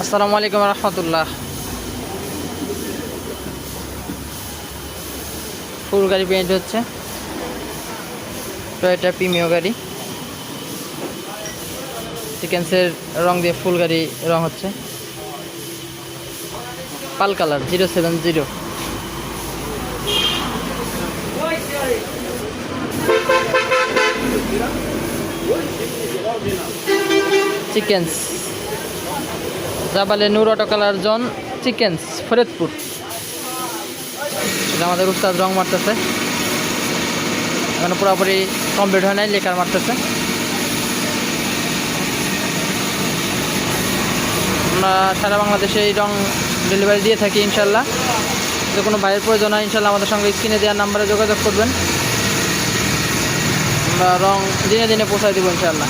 আসসালামু আলাইকুম রহমতুল্লাহ। ফুল গাড়ি পেইন্ট হচ্ছে। টয়োটা প্রিমিয় গাড়ি। চিকেন্সের রং দিয়ে ফুল গাড়ি রং হচ্ছে। পাল কালার, জিরো সেভেন জিরো। চিকেন্স জাবালে নূর অটো কালার জন চিকেন্স, ফরিদপুর। আমাদের উস্তাদ রং মারতেছে। এখনও পুরোপুরি কমপ্লিট হয় নাই লেকার মারতেছে। আমরা সারা বাংলাদেশে এই রং ডেলিভারি দিয়ে থাকি ইনশাল্লাহ। যে কোনো ভাইয়ের প্রয়োজন হয়, ইনশাল্লাহ আমাদের সঙ্গে স্ক্রিনে দেওয়ার নাম্বারে যোগাযোগ করবেন। আমরা রং দিনে দিনে পৌঁছায় দেবো ইনশাল্লাহ।